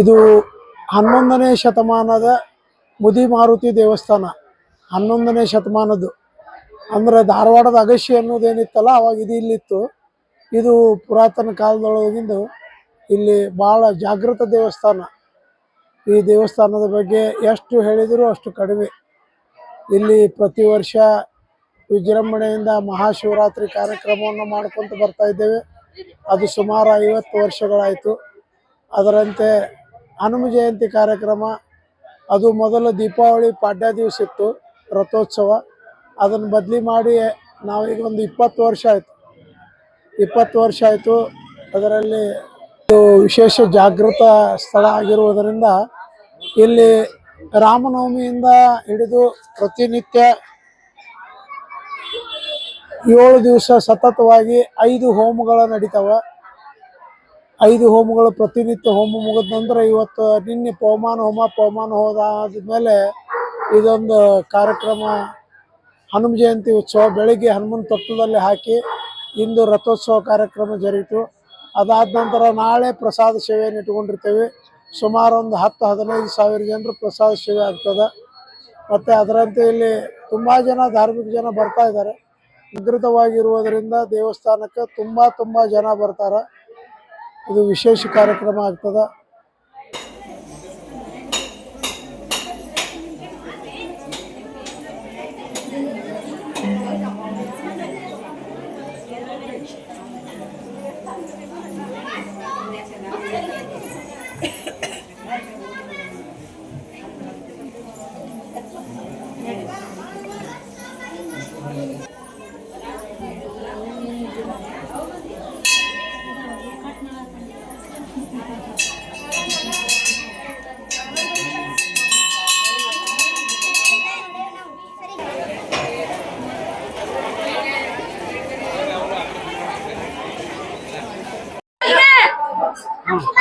ಇದು ಹನ್ನೊಂದನೇ ಶತಮಾನದ ಮುದಿ ಮಾರುತಿ ದೇವಸ್ಥಾನ. ಹನ್ನೊಂದನೇ ಶತಮಾನದ್ದು. ಅಂದರೆ ಧಾರವಾಡದ ಅಗಶಿ ಅನ್ನೋದೇನಿತ್ತಲ್ಲ, ಅವಾಗ ಇದು ಇಲ್ಲಿತ್ತು. ಇದು ಪುರಾತನ ಕಾಲದೊಳಗಿಂದು ಇಲ್ಲಿ ಭಾಳ ಜಾಗೃತ ದೇವಸ್ಥಾನ. ಈ ದೇವಸ್ಥಾನದ ಬಗ್ಗೆ ಎಷ್ಟು ಹೇಳಿದರೂ ಅಷ್ಟು ಕಡಿಮೆ. ಇಲ್ಲಿ ಪ್ರತಿ ವರ್ಷ ವಿಜೃಂಭಣೆಯಿಂದ ಮಹಾಶಿವರಾತ್ರಿ ಕಾರ್ಯಕ್ರಮವನ್ನು ಮಾಡ್ಕೊತ ಬರ್ತಾ ಇದ್ದೇವೆ. ಅದು ಸುಮಾರು ಐವತ್ತು ವರ್ಷಗಳಾಯಿತು. ಅದರಂತೆ ಹನುಮ ಜಯಂತಿ ಕಾರ್ಯಕ್ರಮ, ಅದು ಮೊದಲು ದೀಪಾವಳಿ ಪಾಡ್ಯ ದಿವಸ ಇತ್ತು, ರಥೋತ್ಸವ. ಅದನ್ನು ಬದಲಿ ಮಾಡಿ ನಾವೀಗ ಒಂದು ಇಪ್ಪತ್ತು ವರ್ಷ ಆಯಿತು. ಇಪ್ಪತ್ತು ವರ್ಷ ಆಯಿತು. ಅದರಲ್ಲಿ ವಿಶೇಷ ಜಾಗೃತ ಸ್ಥಳ ಆಗಿರುವುದರಿಂದ ಇಲ್ಲಿ ರಾಮನವಮಿಯಿಂದ ಹಿಡಿದು ಪ್ರತಿನಿತ್ಯ ಏಳು ದಿವಸ ಸತತವಾಗಿ ಐದು ಹೋಮಗಳು ನಡೀತಾವ. ಐದು ಹೋಮಗಳು ಪ್ರತಿನಿತ್ಯ ಹೋಮ ಮುಗಿದ ನಂತರ ಇವತ್ತು ನಿನ್ನೆ ಪವಮಾನ ಹೋಮ, ಪವಮಾನ ಹೋದ ಆದಮೇಲೆ ಇದೊಂದು ಕಾರ್ಯಕ್ರಮ ಹನುಮ ಜಯಂತಿ ಉತ್ಸವ. ಬೆಳಿಗ್ಗೆ ಹನುಮನ್ ತೊಟ್ಟದಲ್ಲಿ ಹಾಕಿ ಇಂದು ರಥೋತ್ಸವ ಕಾರ್ಯಕ್ರಮ ಜರುಗಿತು ಅದಾದ ನಂತರ ನಾಳೆ ಪ್ರಸಾದ ಸೇವೆಯನ್ನು ಇಟ್ಕೊಂಡಿರ್ತೇವೆ ಸುಮಾರು ಒಂದು ಹತ್ತು, ಹದಿನೈದು ಸಾವಿರ ಜನರು ಪ್ರಸಾದ ಸೇವೆ ಆಗ್ತದೆ. ಮತ್ತು ಅದರಂತೆ ಇಲ್ಲಿ ತುಂಬ ಜನ, ಧಾರ್ಮಿಕ ಜನ ಬರ್ತಾ ಇದ್ದಾರೆ. ಜಾಗೃತವಾಗಿರುವುದರಿಂದ ದೇವಸ್ಥಾನಕ್ಕೆ ತುಂಬ ತುಂಬ ಜನ ಬರ್ತಾರೆ. ಇದು ವಿಶೇಷ ಕಾರ್ಯಕ್ರಮ ಆಗ್ತದೆ.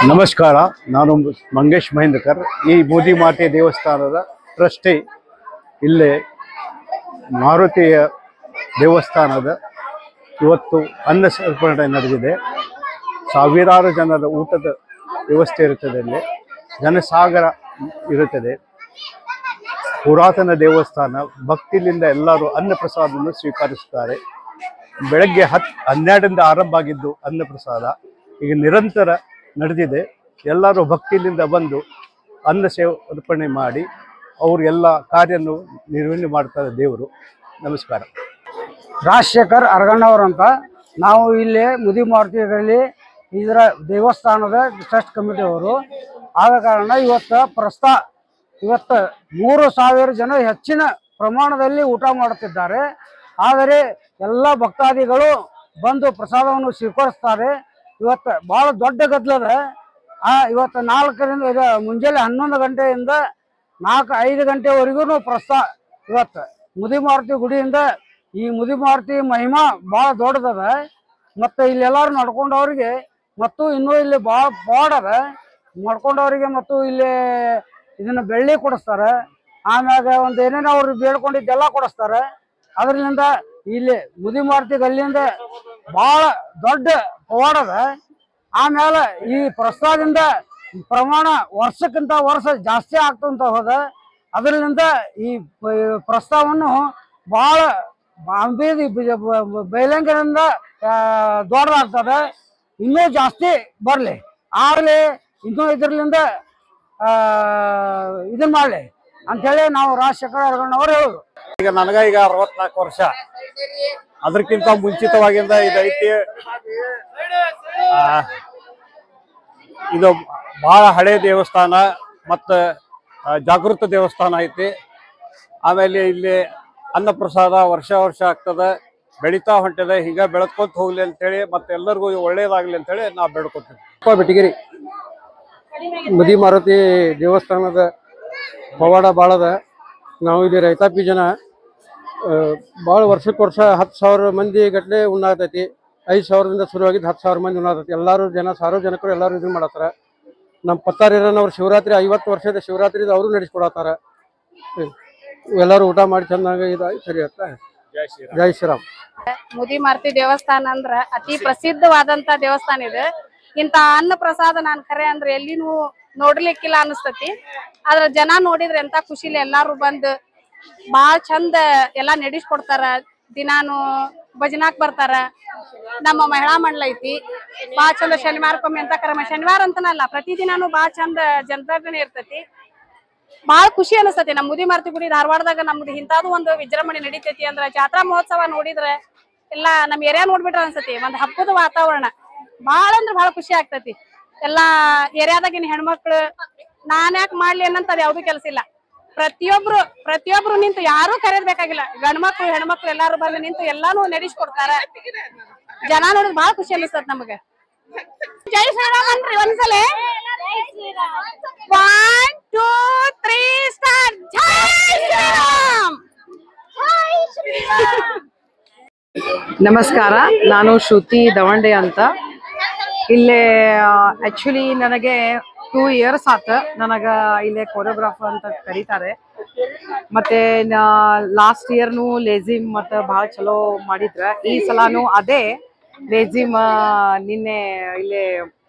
ನಮಸ್ಕಾರ, ನಾನು ಮಂಗೇಶ್ ಮಹೇಂದ್ರಕರ್. ಈ ಮೋದಿ ಮಾತೆ ದೇವಸ್ಥಾನದ ಟ್ರಸ್ಟಿ ಇಲ್ಲೇ ಮಾರುತಿಯ ದೇವಸ್ಥಾನದ ಇವತ್ತು ಅನ್ನ ಸಮರ್ಪಣೆ ನಡೆದಿದೆ. ಸಾವಿರಾರು ಜನರ ಊಟದ ವ್ಯವಸ್ಥೆ ಇರುತ್ತದೆ ಇಲ್ಲಿ ಜನಸಾಗರ ಇರುತ್ತದೆ. ಪುರಾತನ ದೇವಸ್ಥಾನ, ಭಕ್ತಿಲಿಂದ ಎಲ್ಲರೂ ಅನ್ನ ಪ್ರಸಾದವನ್ನು ಸ್ವೀಕರಿಸುತ್ತಾರೆ. ಬೆಳಗ್ಗೆ ಹತ್ತು ಹನ್ನೆರಡರಿಂದ ಆರಂಭ ಆಗಿದ್ದು ಅನ್ನ ಪ್ರಸಾದ. ಈಗ ನಿರಂತರ ನಡೆದಿದೆ. ಎಲ್ಲರೂ ಭಕ್ತಿಯಿಂದ ಬಂದು ಅನ್ನ ಸೇವರ್ಪಣೆ ಮಾಡಿ ಅವರು ಎಲ್ಲ ಕಾರ್ಯವನ್ನು ನಿರ್ವಹಣೆ ಮಾಡ್ತಾರೆ ದೇವರು. ನಮಸ್ಕಾರ. ರಾಜಶೇಖರ್ ಅರಗಣ್ಣವರಂತ ನಾವು ಇಲ್ಲಿ ಮುದಿ ಮಾರುತಿಯಲ್ಲಿ ಇದರ ದೇವಸ್ಥಾನದ ಟ್ರಸ್ಟ್ ಕಮಿಟಿಯವರು ಆದ ಕಾರಣ ಇವತ್ತು ಪ್ರಸ್ತಾ ಇವತ್ತು ಮೂರು ಸಾವಿರ ಜನ ಹೆಚ್ಚಿನ ಪ್ರಮಾಣದಲ್ಲಿ ಊಟ ಮಾಡುತ್ತಿದ್ದಾರೆ. ಆದರೆ ಎಲ್ಲ ಭಕ್ತಾದಿಗಳು ಬಂದು ಪ್ರಸಾದವನ್ನು ಸ್ವೀಕರಿಸ್ತಾರೆ. ಇವತ್ತು ಭಾಳ ದೊಡ್ಡ ಗದ್ದಲದ ಆ, ಇವತ್ತು ನಾಲ್ಕರಿಂದ ಇದು ಮುಂಜಾನೆ ಹನ್ನೊಂದು ಗಂಟೆಯಿಂದ ನಾಲ್ಕು, ಐದು ಗಂಟೆವರೆಗೂ ಪ್ರಸ್ತಾ ಇವತ್ತು. ಮುದಿ ಮಾರುತಿ ಗುಡಿಯಿಂದ ಈ ಮುದಿ ಮಾರುತಿ ಮಹಿಮಾ ಭಾಳ ದೊಡ್ಡದದ. ಮತ್ತು ಇಲ್ಲೆಲ್ಲರೂ ನಡ್ಕೊಂಡವ್ರಿಗೆ ಮತ್ತು ಇನ್ನೂ ಇಲ್ಲಿ ಭಾಳ ಪಾಡದ ನಡ್ಕೊಂಡವ್ರಿಗೆ ಮತ್ತು ಇಲ್ಲಿ ಇದನ್ನ ಬೆಳ್ಳಿ ಕೊಡಿಸ್ತಾರೆ. ಆಮ್ಯಾಗ ಒಂದು ಏನೇನೋ ಅವ್ರು ಬೇಡ್ಕೊಂಡಿದ್ದೆಲ್ಲ ಕೊಡಿಸ್ತಾರೆ. ಅದರಿಂದ ಇಲ್ಲಿ ಮುದಿ ಮಾರುತಿ ಗಲ್ಲಿಂದ ಭಾಳ ದೊಡ್ಡ ಪವಾಡದ ಆಮೇಲೆ ಈ ಪ್ರಸ್ತಾವದಿಂದ ಪ್ರಮಾಣ ವರ್ಷಕ್ಕಿಂತ ವರ್ಷ ಜಾಸ್ತಿ ಆಗ್ತಂತ ಹೋದ. ಅದರಿಂದ ಈ ಪ್ರಸ್ತಾವವನ್ನು ಭಾಳ ಅಂಬೀದಿ ಬೈಲಂಗರಿಂದ ದೊಡ್ಡದಾಗ್ತದೆ. ಇನ್ನೂ ಜಾಸ್ತಿ ಬರಲಿ. ಆಗಲಿ, ಇನ್ನೂ ಇದ್ರಲಿಂದ ಇದನ್ನ ಮಾಡಲಿ. ಅಂಥೇಳಿ ನಾವು ರಾಜಶೇಖರ ಅರಗಣ್ಣವ್ರು ಹೇಳುದು ಈಗ ನನಗ ಈಗ ಅರವತ್ನಾಲ್ಕು ವರ್ಷ. ಅದಕ್ಕಿಂತ ಮುಂಚಿತವಾಗಿಂದ ಇದೈತಿ ಇದು ಬಹಳ ಹಳೆ ದೇವಸ್ಥಾನ ಮತ್ತ ಜಾಗೃತ ದೇವಸ್ಥಾನ ಐತಿ. ಆಮೇಲೆ ಇಲ್ಲಿ ಅನ್ನಪ್ರಸಾದ ವರ್ಷ ವರ್ಷ ಆಗ್ತದ. ಬೆಳಿತಾ ಹೊಂಟದ. ಹಿಂಗ ಬೆಳದ್ಕೊಂತ ಹೋಗ್ಲಿ ಅಂತೇಳಿ ಮತ್ತೆ ಎಲ್ಲರಿಗೂ ಒಳ್ಳೇದಾಗ್ಲಿ ಅಂತೇಳಿ ಹೇಳಿ ಬೇಡ್ಕೊತೀವಿ. ಬೆಟಗಿರಿ ಮದಿ ಮಾರುತಿ ದೇವಸ್ಥಾನದ ಪವಾಡ ಬಾಳದ. ನಾವು ಇಲ್ಲಿ ರೈತಾಪಿ ಜನ ಭಾಳ ವರ್ಷಕ್ಕೆ ವರ್ಷ ಹತ್ತು ಸಾವಿರ ಮಂದಿ ಗಟ್ಟಲೆ ಉಣ್ಣಾತೈತಿ. ಐದು ಸಾವಿರದಿಂದ ಶುರುವಾಗಿದ್ದು ಹತ್ತು ಸಾವಿರ ಮಂದಿ ಉಣ್ಣಾತೈತಿ. ಎಲ್ಲರೂ ಜನ ಸಾರ್ವಜನಿಕರು ಎಲ್ಲರೂ ಇದನ್ನ ಮಾಡತ್ತಾರ. ನಮ್ಮ ಪತ್ತಾರಿರನವ್ರು ಶಿವರಾತ್ರಿ ಐವತ್ತು ವರ್ಷದ ಶಿವರಾತ್ರಿ ಅವರು ನಡೆಸ್ಕೊಡತ್ತಾರ. ಎಲ್ಲರೂ ಊಟ ಮಾಡಿ ಚೆನ್ನಾಗಿ ಇದಾಗಿ ಸರಿ ಆಗ್ತ ಜೈ ಶ್ರೀರಾಮ್. ಮುದಿ ಮಾರ್ತಿ ದೇವಸ್ಥಾನ ಅಂದ್ರ ಅತಿ ಪ್ರಸಿದ್ಧವಾದಂತ ದೇವಸ್ಥಾನ ಇದು. ಇಂತ ಅನ್ನ ಪ್ರಸಾದ ನಾನ್ ಖರೆ ಅಂದ್ರೆ ಎಲ್ಲಿನೂ ನೋಡ್ಲಿಕ್ಕಿಲ್ಲ ಅನಿಸ್ತತಿ. ಆದ್ರ ಜನ ನೋಡಿದ್ರೆ ಎಂತ ಖುಷಿಲಿ ಎಲ್ಲಾರು ಬಂದ್ ಬಾಳ್ ಚಂದ ಎಲ್ಲಾ ನಡೆಸ್ಕೊಡ್ತಾರ. ದಿನಾನು ಭಜನಾಕ್ ಬರ್ತಾರ. ನಮ್ಮ ಮಹಿಳಾ ಮಂಡಲ ಐತಿ. ಬಾಳ್ ಚಂದ ಶನಿವಾರಕ್ಕೊಮ್ಮೆ ಅಂತ ಕರಮ, ಶನಿವಾರ ಅಂತನಲ್ಲ ಪ್ರತಿದಿನಾನು ಬಾಳ್ ಚಂದ ಜನದರ್ಶನ ಇರ್ತೈತಿ. ಬಾಳ ಖುಷಿ ಅನಿಸ್ತತಿ. ನಮ್ ಮುದಿ ಮಾರ್ತಿ ಗುಡಿ ಧಾರವಾಡದಾಗ ನಮ್ದು ಇಂತಾದು ಒಂದು ವಿಜೃಂಭಣೆ ನಡೀತೈತಿ ಅಂದ್ರ ಜಾತ್ರಾ ಮಹೋತ್ಸವ ನೋಡಿದ್ರೆ ಎಲ್ಲಾ ನಮ್ ಏರಿಯಾ ನೋಡ್ಬಿಟ್ರ ಅನ್ಸತಿ ಒಂದ್ ಹಬ್ಬದ ವಾತಾವರಣ. ಬಾಳ ಅಂದ್ರ ಬಹಳ ಖುಷಿ ಆಗ್ತತಿ. ಎಲ್ಲಾ ಏರಿಯಾದಾಗಿನ ಹೆಣ್ಮಕ್ಳು, ನಾನ್ ಯಾಕೆ ಮಾಡ್ಲಿ ಅನ್ನಂತ ಯಾವ್ದು ಕೆಲ್ಸ ಇಲ್ಲ. ಪ್ರತಿಯೊಬ್ರು ಪ್ರತಿಯೊಬ್ರು ನಿಂತು ಯಾರು ಕರೆಯಬೇಕಾಗಿಲ್ಲ. ಗಂಡ್ಮಕ್ಳು, ಹೆಣ್ಮಕ್ಳು ಎಲ್ಲಾರು ಬಂದು ನಿಂತು ಎಲ್ಲಾನು ನಡೆಸ್ಕೊಡ್ತಾರ. ಜನ ನೋಡಿದ್ ಬಹಳ ಖುಷಿ ಅನಿಸ್ತದ ನಮಗ. ಜೈ ಶ್ರೀರಾಮ್ ಅನ್ರಿ ಒಂದ್ಸಲ. ಒನ್ ಟೂ ತ್ರೀ ಸ್ಟಾರ್ ಜೈ ಶ್ರೀರಾಮ್. ನಮಸ್ಕಾರ, ನಾನು ಶ್ರುತಿ ದವಂಡೆ ಅಂತ. ಇಲ್ಲೇ ಆಕ್ಚುಲಿ ನನಗೆ ಟೂ ಇಯರ್ಸ್ ಆತ. ನನಗ ಇಲ್ಲೇ ಕೊರಿಯೋಗ್ರಾಫರ್ ಅಂತ ಕರೀತಾರೆ. ಮತ್ತೆ ಲಾಸ್ಟ್ ಇಯರ್ನು ಲೇಜಿಮ್ ಮತ್ತು ಬಹಳ ಚಲೋ ಮಾಡಿದ್ರ. ಈ ಸಲಾನು ಅದೇ ಲೇಜಿಮ್ ನಿನ್ನೆ ಇಲ್ಲೇ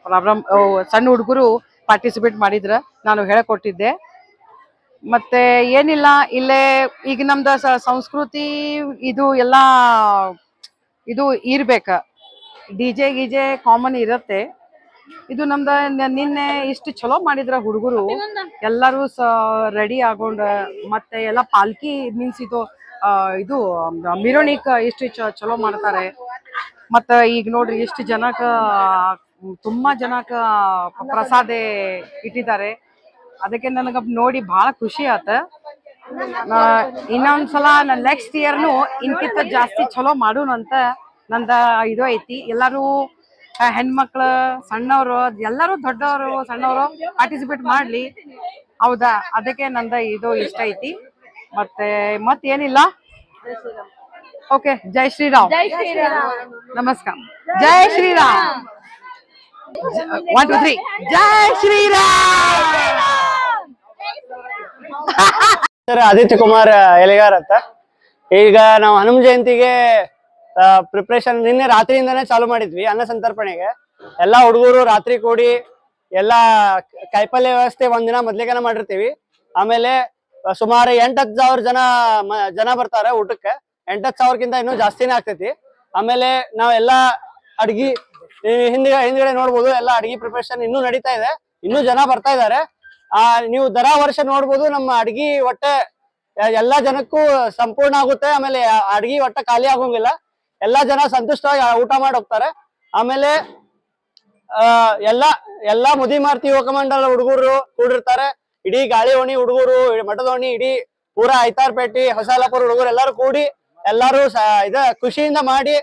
ಪ್ರಾಬ್ಲಮ್ ಸಣ್ಣ ಹುಡುಗರು ಪಾರ್ಟಿಸಿಪೇಟ್ ಮಾಡಿದ್ರ. ನಾನು ಹೇಳ್ಕೊಟ್ಟಿದ್ದೆ. ಮತ್ತೆ ಏನಿಲ್ಲ, ಇಲ್ಲೇ ಈಗ ನಮ್ದು ಸಂಸ್ಕೃತಿ ಇದು ಎಲ್ಲ ಇದು ಇರ್ಬೇಕ. ಡಿಜೆ ಗಿಜೆ ಕಾಮನ್ ಇರತ್ತೆ. ಇದು ನಮ್ದ ನಿನ್ನೆ ಇಷ್ಟು ಚಲೋ ಮಾಡಿದ್ರ ಹುಡುಗರು. ಎಲ್ಲರೂ ರೆಡಿ ಆಗೊಂಡ, ಮತ್ತೆ ಎಲ್ಲಾ ಪಾಲ್ಕಿ ಮೀನ್ಸ್ ಇದು ಇದು ಮಿರೋಣಿಕ್ ಇಷ್ಟು ಚಲೋ ಮಾಡ್ತಾರೆ. ಮತ್ತ ಈಗ ನೋಡ್ರಿ ಇಷ್ಟು ಜನಕ್ಕ ತುಂಬಾ ಜನಕ್ಕ ಪ್ರಸಾದೆ ಇಟ್ಟಿದ್ದಾರೆ. ಅದಕ್ಕೆ ನನಗ ನೋಡಿ ಬಹಳ ಖುಷಿ ಆತ. ಇನ್ನೊಂದ್ಸಲ ನಾನು ನೆಕ್ಸ್ಟ್ ಇಯರ್ನು ಇನ್ಕಿಂತ ಜಾಸ್ತಿ ಚಲೋ ಮಾಡೋಣ ಅಂತ ನಂದ ಇದು ಐತಿ. ಎಲ್ಲಾರು ಹೆಣ್ಮಕ್ಳು ಸಣ್ಣವರು ಎಲ್ಲರೂ ದೊಡ್ಡವರು ಸಣ್ಣವರು ಪಾರ್ಟಿಸಿಪೇಟ್ ಮಾಡ್ಲಿ. ಹೌದಾ? ಅದಕ್ಕೆ ನಂದ ಇದು ಇಷ್ಟ ಐತಿ. ಮತ್ತೆ ಮತ್ತೇನಿಲ್ಲ? ಓಕೆ ಜೈ ಶ್ರೀರಾಮ್. ನಮಸ್ಕಾರ. ಜೈ ಶ್ರೀರಾಮ್. ಒನ್ ಟು ತ್ರೀ ಜೈ ಶ್ರೀರಾಮ್. ಸರ್ ಆದಿತ್ಯ ಕುಮಾರ್ ಎಲೆಗಾರ್ ಅಂತ. ಈಗ ನಾವು ಹನುಮ ಜಯಂತಿಗೆ ಪ್ರಿಪ್ರೇಷನ್ ನಿನ್ನೆ ರಾತ್ರಿಯಿಂದನೇ ಚಾಲು ಮಾಡಿದ್ವಿ, ಅನ್ನ ಸಂತರ್ಪಣೆಗೆ. ಎಲ್ಲಾ ಹುಡುಗರು ರಾತ್ರಿ ಕೂಡಿ ಎಲ್ಲಾ ಕಾಯಿಪಲ್ಯ ವ್ಯವಸ್ಥೆ ಒಂದಿನ ಮೊದ್ಲಿಗೆನ ಮಾಡಿರ್ತೀವಿ. ಆಮೇಲೆ ಸುಮಾರು ಎಂಟ್ ಹತ್ತು ಸಾವಿರ ಜನ ಜನ ಬರ್ತಾರೆ ಊಟಕ್ಕೆ. ಎಂಟ್ ಹತ್ತು ಸಾವಿರಕ್ಕಿಂತ ಇನ್ನೂ ಜಾಸ್ತಿನೇ ಆಗ್ತೈತಿ. ಆಮೇಲೆ ನಾವೆಲ್ಲಾ ಅಡ್ಗಿ, ಈ ಹಿಂದೆ ಹಿಂದ್ಗಡೆ ನೋಡ್ಬೋದು, ಎಲ್ಲಾ ಅಡ್ಗಿ ಪ್ರಿಪರೇಷನ್ ಇನ್ನೂ ನಡೀತಾ ಇದೆ. ಇನ್ನೂ ಜನ ಬರ್ತಾ ಇದ್ದಾರೆ. ಆ, ನೀವು ದರ ವರ್ಷ ನೋಡ್ಬೋದು, ನಮ್ಮ ಅಡ್ಗಿ ಒಟ್ಟೆ ಎಲ್ಲಾ ಜನಕ್ಕೂ ಸಂಪೂರ್ಣ ಆಗುತ್ತೆ. ಆಮೇಲೆ ಅಡ್ಗಿ ಒಟ್ಟ ಖಾಲಿ ಆಗೋಂಗಿಲ್ಲ. ಎಲ್ಲಾ ಜನ ಸಂತುಷ್ಟವಾಗಿ ಊಟ ಮಾಡಿ ಹೋಗ್ತಾರೆ. ಆಮೇಲೆ, ಆ, ಎಲ್ಲಾ ಎಲ್ಲಾ ಮುದಿ ಯುವಕ ಮಂಡಲ ಹುಡುಗರು ಕೂಡಿರ್ತಾರೆ. ಇಡೀ ಗಾಳಿ ಓಣಿ ಹುಡುಗರು ಮಠದ ಓಣಿ ಇಡೀ ಪೂರಾ ಐತಾರ್ಪೇಟೆ, ಹೊಸಲಾಪುರ ಹುಡುಗರು ಎಲ್ಲಾರು ಕೂಡಿ ಎಲ್ಲಾರು ಇದ ಖುಷಿಯಿಂದ ಮಾಡಿ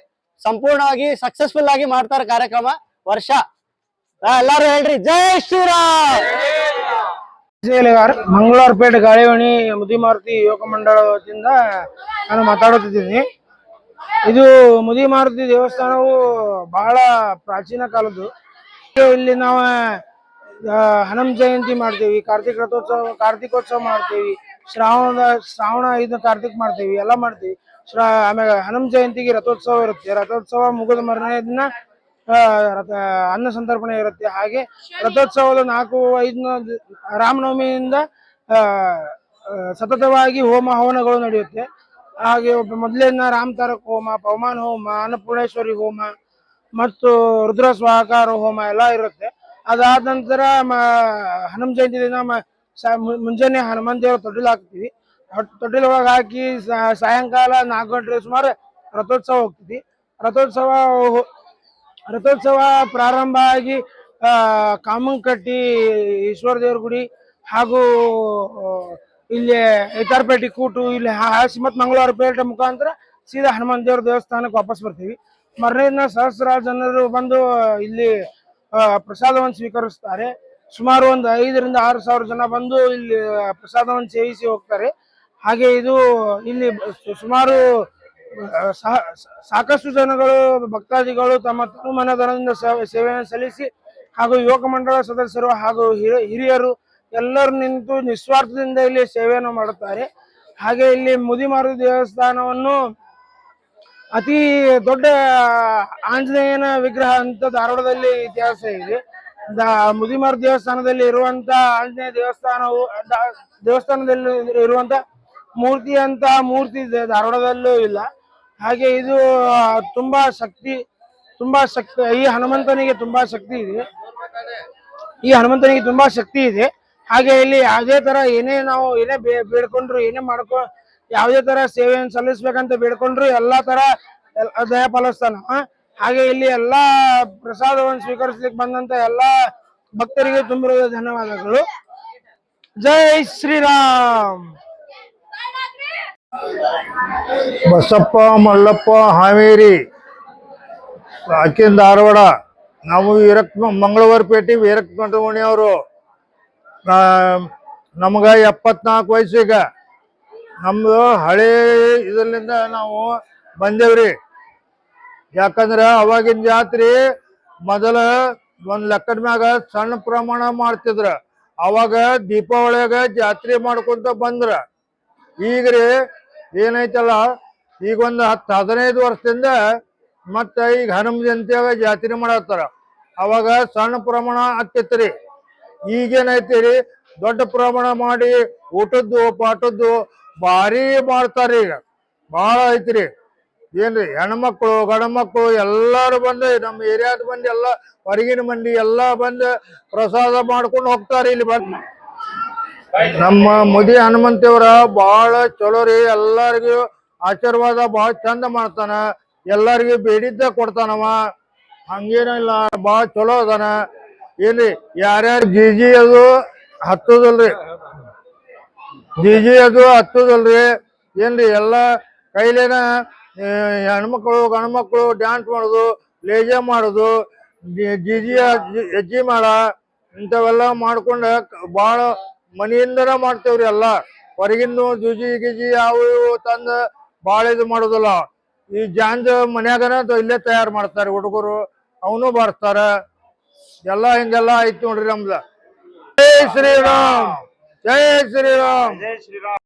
ಸಂಪೂರ್ಣವಾಗಿ ಸಕ್ಸಸ್ಫುಲ್ ಆಗಿ ಮಾಡ್ತಾರೆ ಕಾರ್ಯಕ್ರಮ ವರ್ಷ. ಎಲ್ಲಾರು ಹೇಳ್ರಿ, ಜೈ ಶ್ರೀರಾಮ್! ಮಂಗಳೂರ್ಪೇಟೆ ಗಾಳಿ ಗಾಳಿವಣಿ ಮುದಿಮಾರುತಿ ಯುವಕ ಮಂಡಳ ನಾನು ಮಾತಾಡುತ್ತಿದ್ದೀನಿ. ಇದು ಮುದಿಮಾರುತಿ ದೇವಸ್ಥಾನವು ಬಹಳ ಪ್ರಾಚೀನ ಕಾಲದ್ದು. ಇಲ್ಲಿ ನಾವು ಹನುಮ ಜಯಂತಿ ಮಾಡ್ತೀವಿ, ಕಾರ್ತಿಕ ರಥೋತ್ಸವ, ಕಾರ್ತಿಕೋತ್ಸವ ಮಾಡ್ತೀವಿ ಶ್ರಾವಣದ ಶ್ರಾವಣ ಐದನ ಕಾರ್ತಿಕ್ ಮಾಡ್ತೀವಿ, ಎಲ್ಲ ಮಾಡ್ತೀವಿ. ಶ್ರಾ ಆಮೇಲೆ ಹನುಮ ಜಯಂತಿಗೆ ರಥೋತ್ಸವ ಇರುತ್ತೆ. ರಥೋತ್ಸವ ಮುಗಿದ ಮರನೇ ದಿನ ಅನ್ನ ಸಂತರ್ಪಣೆ ಇರುತ್ತೆ. ಹಾಗೆ ರಥೋತ್ಸವದ ನಾಲ್ಕು ಐದು ನ- ರಾಮನವಮಿಯಿಂದ ಸತತವಾಗಿ ಹೋಮ ಹವನಗಳು ನಡೆಯುತ್ತೆ. ಹಾಗೆ ಮೊದಲಿನ ರಾಮತಾರಕ ತಾರಕ್ ಹೋಮ, ಪವಮಾನ ಹೋಮ, ಅನ್ನಪೂರ್ಣೇಶ್ವರಿ ಹೋಮ ಮತ್ತು ರುದ್ರ ಸ್ವಾಕಾರ ಹೋಮ ಎಲ್ಲ ಇರುತ್ತೆ. ಅದಾದ ನಂತರ ಹನುಮ ಜಯಂತಿ ದಿನ ಮುಂಜಾನೆ ಹನುಮಾನ್ ದೇವರ ತೊಟ್ಟಿಲು ಹಾಕ್ತೀವಿ. ತೊಟ್ಟಿಲು ಒಳಗೆ ಹಾಕಿ ಸಾಯಂಕಾಲ ನಾಲ್ಕು ಗಂಟೆ ಸುಮಾರು ರಥೋತ್ಸವ ಹೋಗ್ತೀವಿ. ರಥೋತ್ಸವ ರಥೋತ್ಸವ ಪ್ರಾರಂಭ ಆಗಿ ಕಾಮಂಕಟ್ಟಿ, ಈಶ್ವರ ದೇವ್ರ ಗುಡಿ ಹಾಗೂ ಇಲ್ಲಿ ಐತಾರ್ಪೇಟೆ ಕೂಟು, ಇಲ್ಲಿ ಹಾಸಿ ಮತ್ತು ಮಂಗಳವಾರ ಪೇಟೆ ಮುಖಾಂತರ ಸೀದಾ ಹನುಮಾನ್ ದೇವ್ರ ದೇವಸ್ಥಾನಕ್ಕೆ ವಾಪಸ್ ಬರ್ತೀವಿ. ಮರನೇ ದಿನ ಸಹಸ್ರಾರು ಜನರು ಬಂದು ಇಲ್ಲಿ ಪ್ರಸಾದವನ್ನು ಸ್ವೀಕರಿಸ್ತಾರೆ. ಸುಮಾರು ಒಂದು ಐದರಿಂದ ಆರು ಸಾವಿರ ಜನ ಬಂದು ಇಲ್ಲಿ ಪ್ರಸಾದವನ್ನು ಸೇವಿಸಿ ಹೋಗ್ತಾರೆ. ಹಾಗೆ ಇದು ಇಲ್ಲಿ ಸುಮಾರು ಸಾಕಷ್ಟು ಜನಗಳು, ಭಕ್ತಾದಿಗಳು ತಮ್ಮ ತನುಮನಧನದಿಂದ ಸೇವೆ- ಸೇವೆಯನ್ನು ಸಲ್ಲಿಸಿ ಹಾಗೂ ಯುವಕ ಮಂಡಳ ಸದಸ್ಯರು ಹಾಗೂ ಹಿರಿಯ- ಹಿರಿಯರು ಎಲ್ಲರೂ ನಿಂತು ನಿಸ್ವಾರ್ಥದಿಂದ ಇಲ್ಲಿ ಸೇವೆಯನ್ನು ಮಾಡುತ್ತಾರೆ. ಹಾಗೆ ಇಲ್ಲಿ ಮುದಿಮಾರು ದೇವಸ್ಥಾನವನ್ನು ಅತಿ ದೊಡ್ಡ ಆಂಜನೇಯನ ವಿಗ್ರಹ ಅಂತ ಧಾರವಾಡದಲ್ಲಿ ಇತಿಹಾಸ ಇದೆ. ಮುದಿಮಾರು ದೇವಸ್ಥಾನದಲ್ಲಿ ಇರುವಂತ ಆಂಜನೇಯ ದೇವಸ್ಥಾನವು ದೇವಸ್ಥಾನದಲ್ಲಿ ಇರುವಂತ ಮೂರ್ತಿ ಅಂತ ಮೂರ್ತಿ ಧಾರವಾಡದಲ್ಲೂ ಇಲ್ಲ. ಹಾಗೆ ಇದು ತುಂಬಾ ಶಕ್ತಿ ತುಂಬಾ ಶಕ್ತಿ, ಈ ಹನುಮಂತನಿಗೆ ತುಂಬಾ ಶಕ್ತಿ ಇದೆ. ಈ ಹನುಮಂತನಿಗೆ ತುಂಬಾ ಶಕ್ತಿ ಇದೆ. ಹಾಗೆ ಇಲ್ಲಿ ಯಾವುದೇ ತರ ಏನೇ ನಾವು ಏನೇ ಬೇಡ್ಕೊಂಡ್ರು, ಏನೇ ಮಾಡ್ಕೊ ಯಾವುದೇ ತರ ಸೇವೆಯನ್ನು ಸಲ್ಲಿಸ್ಬೇಕಂತ ಬೇಡ್ಕೊಂಡ್ರು ಎಲ್ಲಾ ತರ ದಯ ಪಾಲಿಸ್ತಾನ ಹಾಗೆ ಇಲ್ಲಿ ಎಲ್ಲಾ ಪ್ರಸಾದವನ್ನು ಸ್ವೀಕರಿಸ್ಲಿಕ್ಕೆ ಬಂದಂತ ಎಲ್ಲಾ ಭಕ್ತರಿಗೆ ತುಂಬಿರುವ ಧನ್ಯವಾದಗಳು. ಜೈ ಶ್ರೀರಾಮ್. ಬಸಪ್ಪ, ಮಲ್ಲಪ್ಪ, ಹಾವೇರಿ ಅಕ್ಕಿನ ಧಾರವಾಡ, ನಾವು ವೀರಕ್ ಮಂಗಳವಾರ ಪೇಟೆ ವೀರಕ್ ಅವರು ನಮ್ಗೆ ಎಪ್ಪತ್ನಾಲ್ಕು ವಯಸ್ಸು ಈಗ. ನಮ್ದು ಹಳೆ ಇದರಿಂದ ನಾವು ಬಂದೇವ್ರಿ. ಯಾಕಂದ್ರೆ ಅವಾಗಿನ ಜಾತ್ರೆ ಮೊದಲ ಒಂದು ಲೆಕ್ಕದ ಮ್ಯಾಗ ಸಣ್ಣ ಪ್ರಮಾಣ ಮಾಡ್ತಿದ್ರ. ಅವಾಗ ದೀಪಾವಳಿಯಾಗ ಜಾತ್ರೆ ಮಾಡ್ಕೊಂತ ಬಂದ್ರ. ರೀ ಏನೈತಲ್ಲ, ಈಗ ಒಂದು ಹತ್ತು ಹದಿನೈದು ವರ್ಷದಿಂದ ಮತ್ತೆ ಈಗ ಹನುಮ ಜಯಂತಿಯಾಗ ಜಾತ್ರೆ ಮಾಡತ್ತಾರ. ಅವಾಗ ಸಣ್ಣ ಪ್ರಮಾಣ ಆಗ್ತಿತ್ತು ಈಗೇನೈತಿ ರೀ ದೊಡ್ಡ ಪ್ರಮಾಣ ಮಾಡಿ ಊಟದ್ದು, ಪಾಠದ್ದು ಭಾರಿ ಮಾಡ್ತಾರೀ ಈಗ. ಭಾಳ ಐತ್ರಿ. ಏನ್ರಿ, ಹೆಣ್ಮಕ್ಳು ಗಂಡ ಮಕ್ಕಳು ಎಲ್ಲಾರು ಬಂದು, ನಮ್ಮ ಏರಿಯಾದ ಮಂದಿ ಎಲ್ಲ, ಹೊರಗಿನ ಮಂದಿ ಎಲ್ಲಾ ಬಂದು ಪ್ರಸಾದ ಮಾಡ್ಕೊಂಡು ಹೋಗ್ತಾರೆ ಇಲ್ಲಿ ಬಂದು. ನಮ್ಮ ಮುದಿ ಹನುಮಂತೇವ್ರ ಬಹಳ ಚಲೋ ರೀ. ಎಲ್ಲರಿಗೂ ಆಶೀರ್ವಾದ ಬಹಳ ಚಂದ ಮಾಡ್ತಾನ. ಎಲ್ಲರಿಗೂ ಬೇಡಿದ್ದ ಕೊಡ್ತಾನವ. ಹಂಗೇನಿಲ್ಲ ಬಹಳ ಚಲೋ ಅದಾನ. ಏನ್ರಿ ಯಾರ್ಯಾರು ಜಿಜಿ ಅದು ಹತ್ತದಲ್ರಿ? ಜಿ ಅದು ಹತ್ತದಲ್ರಿ? ಏನ್ರಿ ಎಲ್ಲ ಕೈಲೇನ ಹೆಣ್ಮಕ್ಳು, ಗಂಡ್ಮಕ್ಳು ಡ್ಯಾನ್ಸ್ ಮಾಡೋದು ಲೇಜ ಮಾಡೋದು ಜಿ- ಜಿ ಹೆಜ್ಜಿ ಮಾಡ, ಇಂಥವೆಲ್ಲ ಮಾಡ್ಕೊಂಡ ಭಾಳ ಮನೆಯಿಂದನ ಮಾಡ್ತೇವ್ರಿ ಎಲ್ಲ. ಹೊರಗಿಂದು ಜುಜಿ ಗಿಜಿ ಅವು ಇವು ತಂದ ಭಾಳ ಇದು ಮಾಡೋದಿಲ್ಲ. ಈ ಜಾಂಜ ಮನ್ಯಾಗನ ಇಲ್ಲೇ ತಯಾರು ಮಾಡ್ತಾರೆ ಹುಡುಗರು. ಅವನು ಬರ್ತಾರ. ಎಲ್ಲ ಹಿಂಗೆಲ್ಲ ಐತಿ ನೋಡ್ರಿ ನಮ್ದ ಜೈ ಶ್ರೀರಾಮ್ ಜೈ ಶ್ರೀರಾಮ್